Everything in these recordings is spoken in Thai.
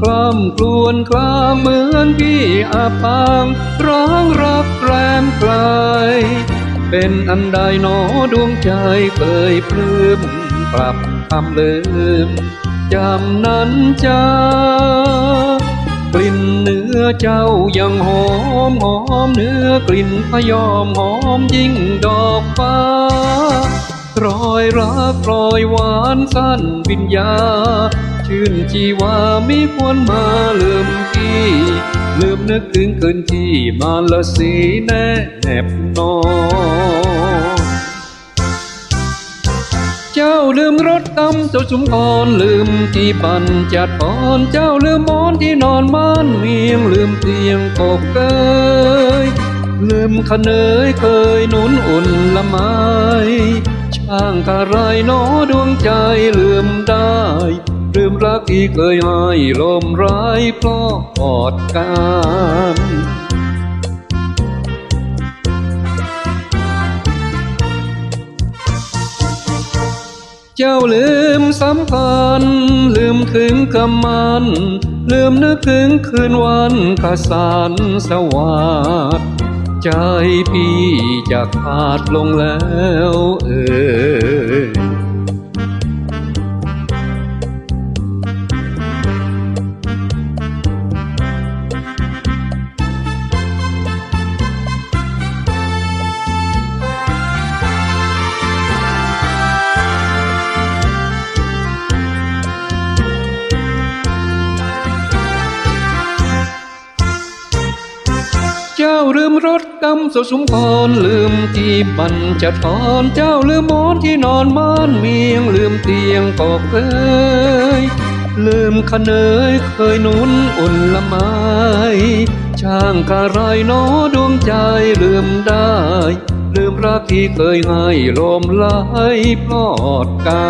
คล่ำครวญคลางเหมือนพี่อาปางร้องรักแรมไกลเป็นอันใดหนอดวงใจเคยปลื้มปรับคำลืมจำนั้นจ้ากลิ่นเนื้อเจ้ายังหอมหอมเนื้อกลิ่นพยอมหอมยิ่งดอกฟ้ารอยรักรอยหวานสั้นวิญญา ชื่นชีวามีควรมาลืมพี่ลืมนึกถึงคืนที่มาละสีแนบนอนเจ้าลืมรถตำเจ้าชุมพรลืมที่บันจัดพรเจ้าลืมหมอนที่นอนบ้านเมียงลืมเตียงกบเกยลืมขเนยเคยนุนอุ่นละไม้ช่างกะไรหนอดวงใจลืมได้ รักที่เคยให้ลมร้ายเพราะกอดกันเจ้าลืมสัมพันธ์ลืมถึงกำมัน ลืมนึกถึงคืนวันขสานสวัสดใจพี่จะขาดลงแล้วเอ่ย จ้าลืมรถกำสสุมพรลืมที่บันจะทอนเจ้าลืมหมอนที่นอนม่านเมียงลืมเตียงกอกเคยลืมขเนยเคยนุนอุ่นละไม้ช่างกะไรหนอดวงใจลืมได้ ลืมรักที่เคยให้ลมไหลพลอดกั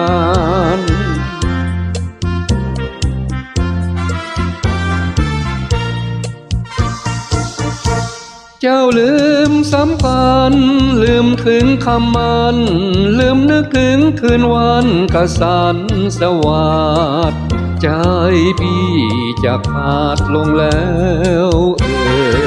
น เจ้าลืมสัมพันธ์ลืมถึงคำมัน ลืมนึกถึงคืนวันกสันสวัสดใจพี่จะขาดลงแล้วเออ